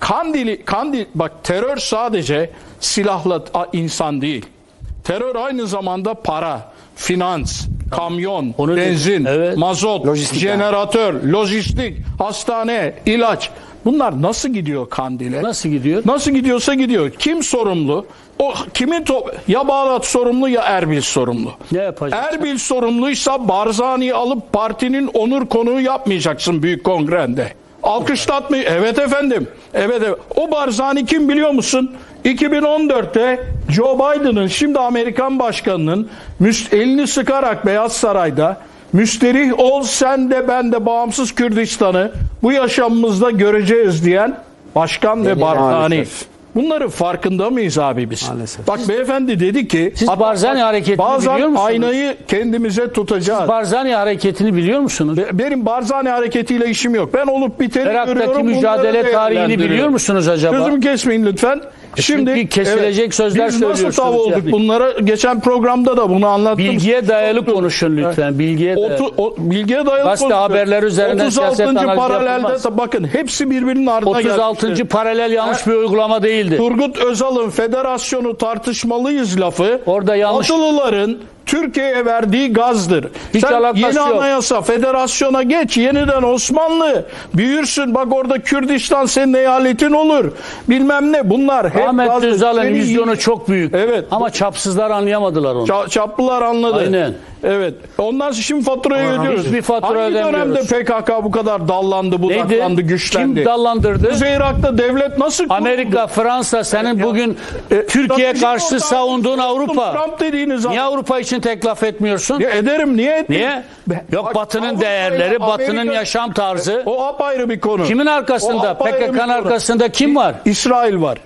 Kandili, Kandil, bak terör sadece silahla insan değil. Terör aynı zamanda para, finans, kamyon, Onu benzin, Evet. mazot, Lojistik jeneratör, lojistik, hastane, ilaç. Bunlar nasıl gidiyor Kandil'e? Nasıl gidiyor? Nasıl gidiyorsa gidiyor. Kim sorumlu? O kimin top ya Bağdat sorumlu ya Erbil sorumlu. Ne yapacak? Erbil sorumluysa Barzani'yi alıp partinin onur konuğu yapmayacaksın büyük kongrende. Alkışlatma. Evet efendim. Evet, evet. O Barzani kim biliyor musun? 2014'te Joe Biden'ın şimdi Amerikan başkanının elini sıkarak Beyaz Saray'da müsterih ol sen de ben de bağımsız Kürdistan'ı bu yaşamımızda göreceğiz diyen başkan ve Barzani. Maalesef. Bunları farkında mıyız abi biz? Maalesef. Bak beyefendi dedi ki Siz Barzani hareketini bazen biliyor musunuz? aynayı kendimize tutacağız. Barzani hareketini biliyor musunuz? Be- Benim Barzani hareketiyle işim yok. Ben olup biteni Irak'taki görüyorum. mücadele bunları tarihini biliyor musunuz acaba? Sözümü kesmeyin lütfen. Şimdi kesilecek sözler biz nasıl söylüyorsunuz tav olduk yani. bunlara? Geçen programda da bunu anlattım. Bilgiye dayalı konuşun lütfen. Bilgiye dayalı. Otu, o, bilgiye dayalı Gazete konuşuyor. haberler üzerinden 36. siyaset analizi paralelde yapılmaz. bakın hepsi birbirinin ardına 36. gelmiştir. paralel yanlış bir uygulama değildi. Turgut Özal'ın federasyonu tartışmalıyız lafı Orada yanlış- Atılıların Türkiye'ye verdiği gazdır. Hiç Sen yeni yok. anayasa federasyona geç yeniden Osmanlı büyürsün bak orada Kürdistan senin eyaletin olur bilmem ne bunlar hep Ahmet gazdır. Seni vizyonu çok büyük. Evet. Ama çapsızlar anlayamadılar onu. Ça- çaplılar anladı. Aynen. Evet. Ondan sonra şimdi faturayı ödüyoruz. hiçbir fatura Hangi dönemde. PKK bu kadar dallandı, budaklandı, Neydi? güçlendi? Kim dallandırdı? Kuzey Irak'ta devlet nasıl kuruldu? Amerika, Fransa senin bugün E, Türkiye karşı savunduğun Avrupa. Trump dediğiniz Niye Avrupa için tek laf etmiyorsun? Ya ederim niye etmeyeyim? Niye? Be- Yok Bak, Batı'nın Avrupa değerleri, Batı'nın Amerika- yaşam tarzı. O apayrı bir konu. Kimin arkasında? PKK'nın arkasında kim var? İsrail var.